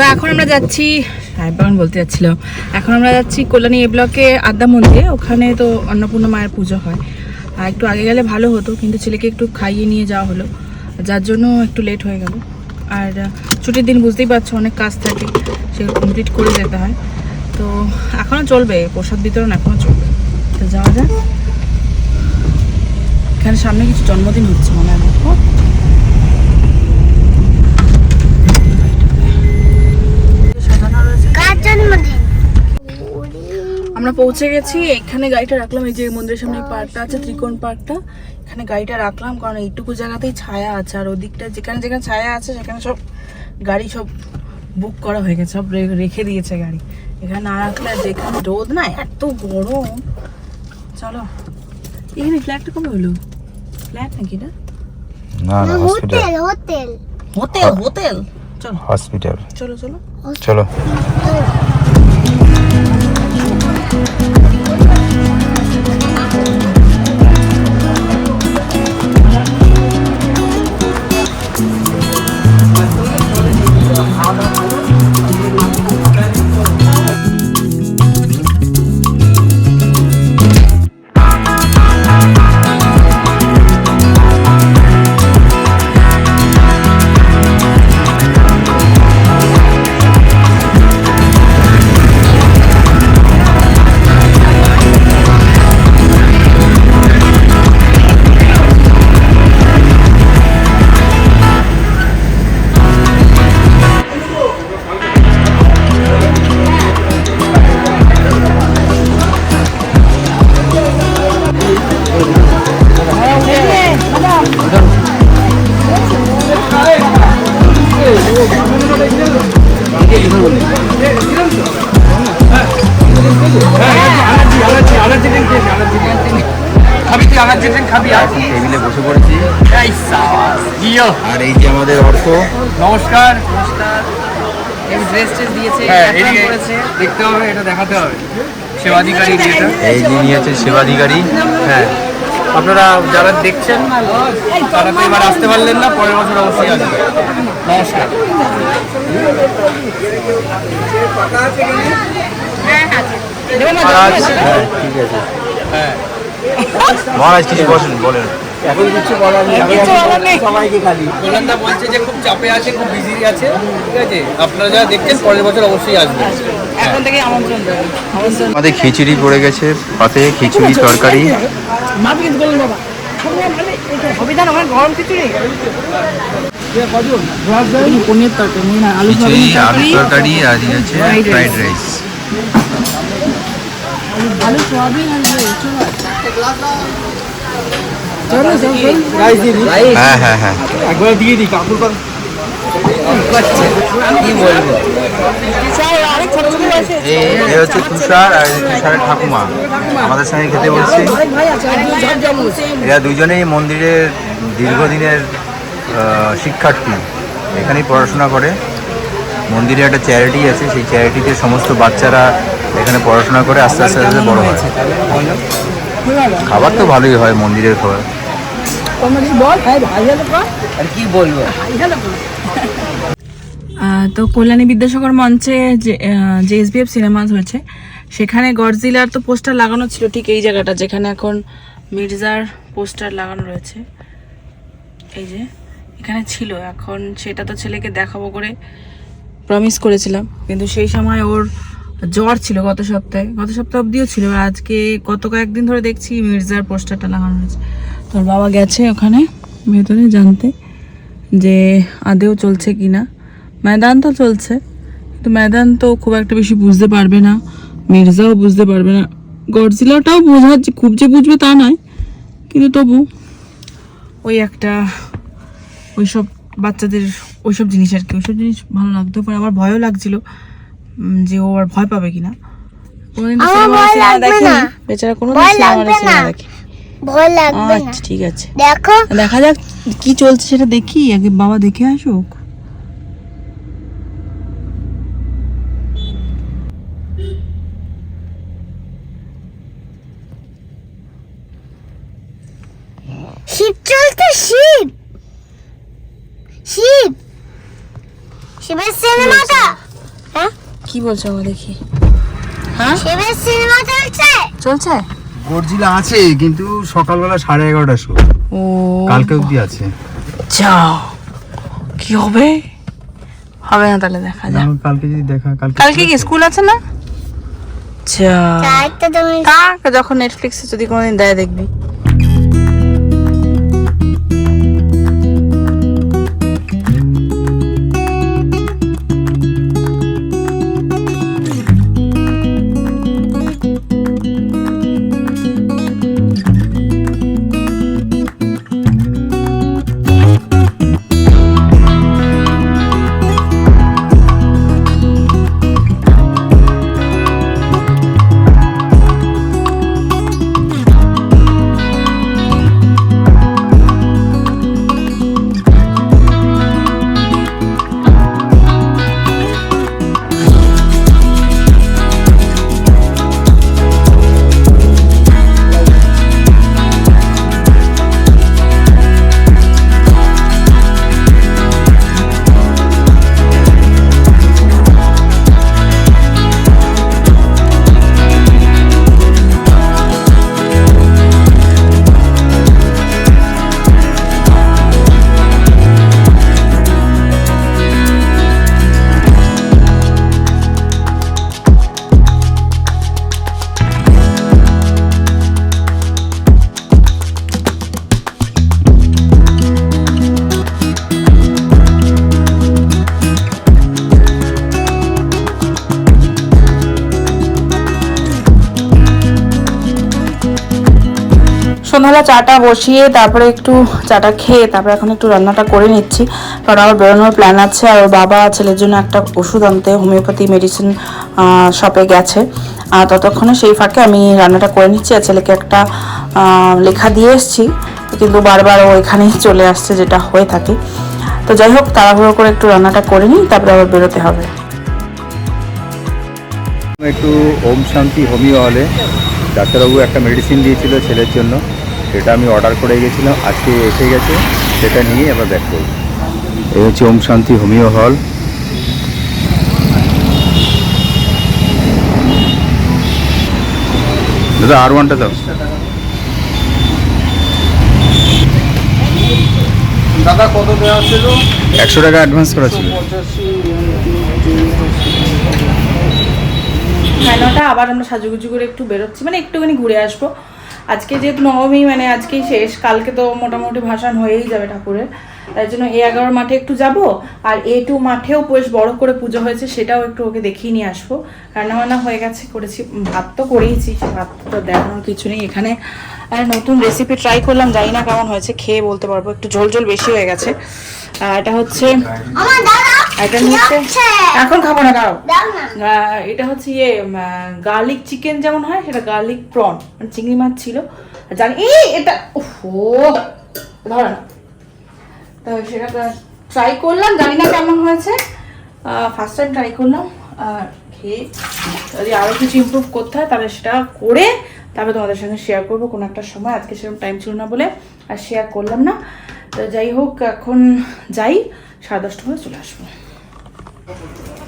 তো এখন আমরা যাচ্ছি সাহেবাগান বলতে যাচ্ছিলাম এখন আমরা যাচ্ছি কল্যাণী এ ব্লকে আদ্যা মন্দিরে, ওখানে তো অন্নপূর্ণা মায়ের পুজো হয়। আর একটু আগে গেলে ভালো হতো, কিন্তু ছেলেকে একটু খাইয়ে নিয়ে যাওয়া হলো, যার জন্য একটু লেট হয়ে গেল। আর ছুটির দিন বুঝতেই পারছ, অনেক কাজ থাকে সেগুলো কমপ্লিট করে যেতে হয়। তো এখনও চলবে, প্রসাদ বিতরণ এখনও চলবে। তো যাওয়া যাক। এখানে সামনে কিছু জন্মদিন হচ্ছে মনে হয় দেখো সাজানো রয়েছে কার জন্মদিন আমরা পৌঁছে গেছি এখানে গাড়িটা রাখলাম এই যে মন্দিরের সামনে পার্কটা আছে ত্রিকোণ পার্কটা। এখানে গাড়িটা রাখলাম কারণ এইটুকু জায়গাতেই ছায়া আছে আর ওদিকটা যেখানে যেখানে ছায়া আছে সেখানে সব গাড়ি সব বুক করা হয়ে গেছে সব রে- রেখে দিয়েছে গাড়ি। এখানে না রাখলে যেখানে রোদ না এত গরম। চলো এখানে ফ্ল্যাটটা কবে হলো? ফ্ল্যাট নাকি না না না হোটেল হোটেল হোটেল হোটেল চলো। হসপিটাল চলো চলো। চলো। Thank you. আর এই যে আমাদের অর্থ নমস্কার। এই ড্রেস ট্রেস দিয়েছে হ্যাঁ দেখতে হবে এটা দেখাতে হবে। সেবাধিকারী এটা। এই যিনি হচ্ছে সেবাধিকারী হ্যাঁ। আপনারা যারা দেখছেন তারা তো এবার আসতে পারলেন না পরের বছর অবশ্যই আসবেন। নমস্কার। মহারাজ হ্যাঁ ঠিক আছে। হ্যাঁ। মহারাজ কিছু বসেন বলেন। এখন কিছু বলার নেই। সবাইকে খালি। কল্যাণদা বলছে যে খুব চাপে আছে খুব বিজি আছে ঠিক আছে? আপনারা যারা দেখছেন পরের বছর অবশ্যই আসবেন। এখন থেকে আমন্ত্রণ দেবো আমাদের খিচুড়ি পড়ে গেছে পাতে খিচুড়ি তরকারি। গরম খিচুড়ি। আলু খিচুড়ি তরকারি। তরকারি আর rice. Fried rice. আলু সয়াবিন আর। হ্যাঁ হ্যাঁ হ্যাঁ। একবার দিয়ে দিই কাকুর হচ্ছে তুষার আর তুষারের ঠাকুমা। আমাদের সঙ্গে খেতে বলছি। এরা দুজনেই মন্দিরের দীর্ঘদিনের শিক্ষার্থী। এখানেই পড়াশোনা করে। মন্দিরে একটা চ্যারিটি আছে সেই চ্যারিটিতে সমস্ত বাচ্চারা এখানে পড়াশোনা করে আস্তে আস্তে আস্তে বড় হয়। খাবার তো ভালোই হয় মন্দিরের খাবার। বল। আর কি বলব? তো কল্যাণী বিদ্যাসাগর মঞ্চে যে যে এসবিএফ সিনেমাস হয়েছে সেখানে গডজিলার তো পোস্টার লাগানো ছিল ঠিক এই জায়গাটা যেখানে এখন মির্জার পোস্টার লাগানো রয়েছে। এই যে এখানে ছিল এখন সেটা তো ছেলেকে দেখাবো করে প্রমিস করেছিলাম। কিন্তু সেই সময় ওর জ্বর ছিল গত সপ্তাহে গত সপ্তাহ অবধিও ছিল আজকে গত কয়েকদিন ধরে দেখছি মির্জার পোস্টারটা লাগানো হয়েছে। তোর বাবা গেছে ওখানে ভেতরে জানতে যে আদেও চলছে কি না ময়দান তো চলছে কিন্তু ময়দান তো খুব একটা বেশি বুঝতে পারবে না মির্জাও বুঝতে পারবে না। গডজিলাটাও বোঝাচ্ছে খুব যে বুঝবে তা নয় কিন্তু তবু ওই একটা ওইসব বাচ্চাদের ওইসব জিনিস আর কি ওইসব জিনিস ভালো লাগতেও পারে আমার ভয়ও লাগছিল যে ও আর ভয় পাবে কিনা। কোনোদিন। বেচারা কোনো সিনেমা দেখে ভয় লাগবে না। আচ্ছা ঠিক আছে। দেখো। দেখা যাক কি চলছে সেটা দেখি আগে বাবা দেখে আসুক। শিব চলছে শিব। শিব। শিবের সিনেমাটা। কি বলছো দেখি হ্যাঁ? শিবের সিনেমা চলছে। চলছে? গর্জিলা আছে কিন্তু সকালবেলা সাড়ে এগারোটার শো ও। কালকে অবধি আছে। যাও। কি হবে? হবে না তাহলে দেখা যাক। কালকে যদি দেখা কালকে কালকে কি স্কুল আছে না? যা থাক যখন নেটফ্লিক্সে যদি কোনোদিন দেয় দেখবি। সন্ধ্যাবেলা চাটা বসিয়ে তারপরে একটু চাটা খেয়ে তারপরে এখন একটু রান্নাটা করে নিচ্ছি। কারণ আমার বেরোনোর প্ল্যান আছে আর বাবা ছেলের জন্য একটা ওষুধ আনতে, হোমিওপ্যাথি মেডিসিন শপে গেছে। আর ততক্ষণে সেই ফাঁকে আমি রান্নাটা করে নিচ্ছি আর ছেলেকে একটা লেখা দিয়ে এসেছি। কিন্তু বারবার ও এখানেই চলে আসছে যেটা হয়ে থাকে। তো যাই হোক, তাড়াহুড়ো করে একটু রান্নাটা করে নিই, তারপরে আবার বেরোতে হবে। একটু ওম শান্তি হোমিও হলে ডাক্তারবাবু একটা মেডিসিন দিয়েছিল ছেলের জন্য। সেটা আমি অর্ডার করে গেছিলাম আজকে এসে গেছে সেটা নিয়ে আবার ব্যাক করব। এই হচ্ছে ওম শান্তি হোমিও হল। দাদা আর ওয়ানটা দাও। দাদা কত দেওয়া ছিল? একশো টাকা অ্যাডভান্স করা ছিল। নটা আবার আমরা সাজুগুজু করে একটু বেরোচ্ছি। মানে একটুখানি ঘুরে আসব। আজকে যেহেতু নবমী মানে আজকেই শেষ, কালকে তো মোটামুটি ভাসান হয়েই যাবে ঠাকুরের। তাই জন্য এ এগারো মাঠে একটু যাব, আর এ টু মাঠেও বেশ বড় করে পুজো হয়েছে, সেটাও একটু ওকে দেখিয়ে নিয়ে আসব। রান্নাবান্না হয়ে গেছে, করেছি ভাত তো করেইছি ভাত তো দেখানোর কিছু নেই এখানে। আর নতুন রেসিপি ট্রাই করলাম জানি না কেমন হয়েছে, খেয়ে বলতে পারব, একটু ঝোল ঝোল বেশি হয়ে গেছে। এটা হচ্ছে এটা নিচ্ছে এখন খাব না দাও এটা হচ্ছে ইয়ে গার্লিক চিকেন যেমন হয় সেটা গার্লিক প্রন মানে চিংড়ি মাছ ছিল। জানি এই এটা ওহো ধরো তো সেটা ট্রাই করলাম জানি না কেমন হয়েছে। ফার্স্ট টাইম ট্রাই করলাম। আর খেয়ে যদি আরও কিছু ইমপ্রুভ করতে হয় তাহলে সেটা করে তারপরে তোমাদের সঙ্গে শেয়ার করব। কোনো একটা সময় আজকে সেরকম টাইম ছিল না বলে আর শেয়ার করলাম না। তো যাই হোক এখন যাই সাড়ে দশটা করে চলে আসব। Thank you.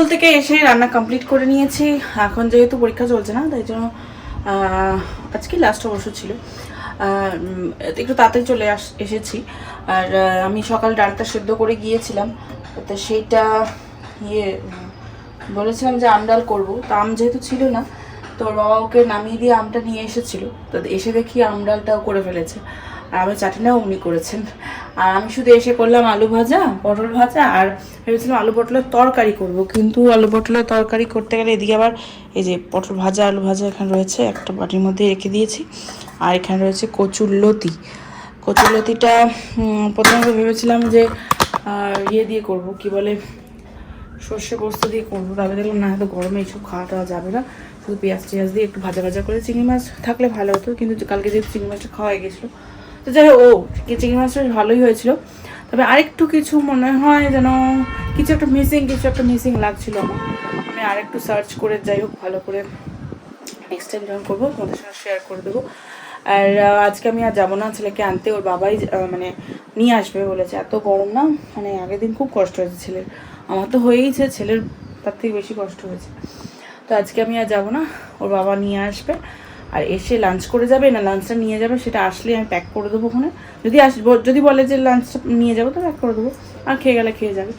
স্কুল থেকে এসে রান্না কমপ্লিট করে নিয়েছি। এখন যেহেতু পরীক্ষা চলছে না, তাই জন্য আজকে লাস্ট অবশ্য ছিল। একটু তাড়াতাড়ি চলে আস, এসেছি। আর আমি সকাল ডালটা সেদ্ধ করে গিয়েছিলাম। তো সেইটা ইয়ে বলেছিলাম যে আম ডাল করব। তো আম যেহেতু ছিল না, তো বাবা ওকে নামিয়ে দিয়ে আমটা নিয়ে এসেছিল। তো এসে দেখি আম ডালটাও করে ফেলেছে। আর আমার চাটনিটাও উনি করেছেন। আর আমি শুধু এসে করলাম আলু ভাজা পটল ভাজা আর ভেবেছিলাম আলু পটলের তরকারি করব। কিন্তু আলু পটলের তরকারি করতে গেলে এদিকে আবার এই যে পটল ভাজা আলু ভাজা এখানে রয়েছে একটা বাটির মধ্যে রেখে দিয়েছি। আর এখানে রয়েছে কচুর লতি। কচুর লতিটা উম, প্রথমে ভেবেছিলাম যে ইয়ে দিয়ে করব কি বলে সর্ষে পোস্ত দিয়ে করব। তবে দেখলাম না হয়তো গরমে এইসব খাওয়া টাওয়া যাবে না। শুধু পেঁয়াজ টেয়াজ দিয়ে একটু ভাজা ভাজা করে চিংড়ি মাছ থাকলে ভালো হতো। কিন্তু কালকে যেহেতু চিংড়ি মাছটা খাওয়া গেছিল তো যাই হোক, ও চিংড়ি মাছটা ভালোই হয়েছিল। তবে আরেকটু কিছু মনে হয় যেন কিছু একটা মিসিং কিছু একটা মিসিং লাগছিল আমার। আমি আরেকটু সার্চ করে যাই হোক, ভালো করে নেক্সট টাইম যখন করব, তোমাদের সঙ্গে শেয়ার করে দেবো। আর আজকে আমি আর যাব না, ছেলেকে আনতে, ওর বাবাই মানে নিয়ে আসবে বলেছে। এত গরম না মানে আগের দিন খুব কষ্ট হয়েছে ছেলের। আমার তো হয়েইছে, ছেলের তার থেকে বেশি কষ্ট হয়েছে। তো আজকে আমি আর যাব না, ওর বাবা নিয়ে আসবে। আর এসে লাঞ্চ করে যাবে না লাঞ্চটা নিয়ে যাবে সেটা আসলে আমি প্যাক করে দেবো ওখানে। যদি আসব যদি বলে যে লাঞ্চটা নিয়ে যাব তো প্যাক করে দেবো। আর খেয়ে গেলে খেয়ে যাবে।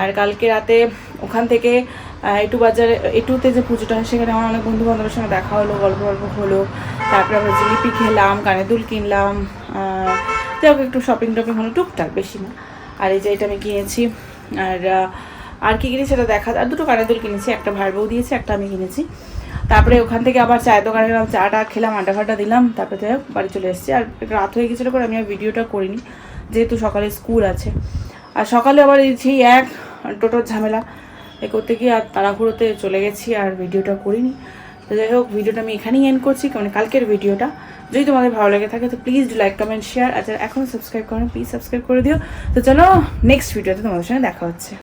আর কালকে রাতে ওখান থেকে এটু বাজারে, এটুতে যে পুজোটা হয় সেখানে আমার অনেক বন্ধু বান্ধবের সঙ্গে দেখা হলো, গল্প গল্প হলো। তারপরে আমরা জিলিপি খেলাম, কানে দুল কিনলাম যাই হোক একটু শপিং টপিং হলো, টুকটাক, বেশি না। আর এই যে এটা আমি কিনেছি। আর আর কি কিনেছি সেটা দেখা, আর দুটো কানের দুল কিনেছি, একটা ভাই বউ দিয়েছে, একটা আমি কিনেছি। তারপরে ওখান থেকে আবার চায়ের দোকানে গেলাম, চাটা খেলাম আড্ডা ফাড্ডা দিলাম, তারপরে যাই বাড়ি চলে এসেছি। আর রাত হয়ে গেছিল করে আমি আর ভিডিওটা করিনি, যেহেতু সকালে স্কুল আছে। আর সকালে আবার এই সেই এক টোটোর ঝামেলা এ করতে গিয়ে আর তাড়াহুড়োতে চলে গেছি আর ভিডিওটা করিনি। তো যাই হোক, ভিডিওটা আমি এখানেই এন্ড করছি, কারণ কালকের ভিডিওটা। যদি তোমাদের ভালো লেগে থাকে, তো please do like comment share আর যারা এখনও সাবস্ক্রাইব করেন প্লিজ সাবস্ক্রাইব করে দিও। তো চলো নেক্সট ভিডিওতে তোমাদের সঙ্গে দেখা হচ্ছে।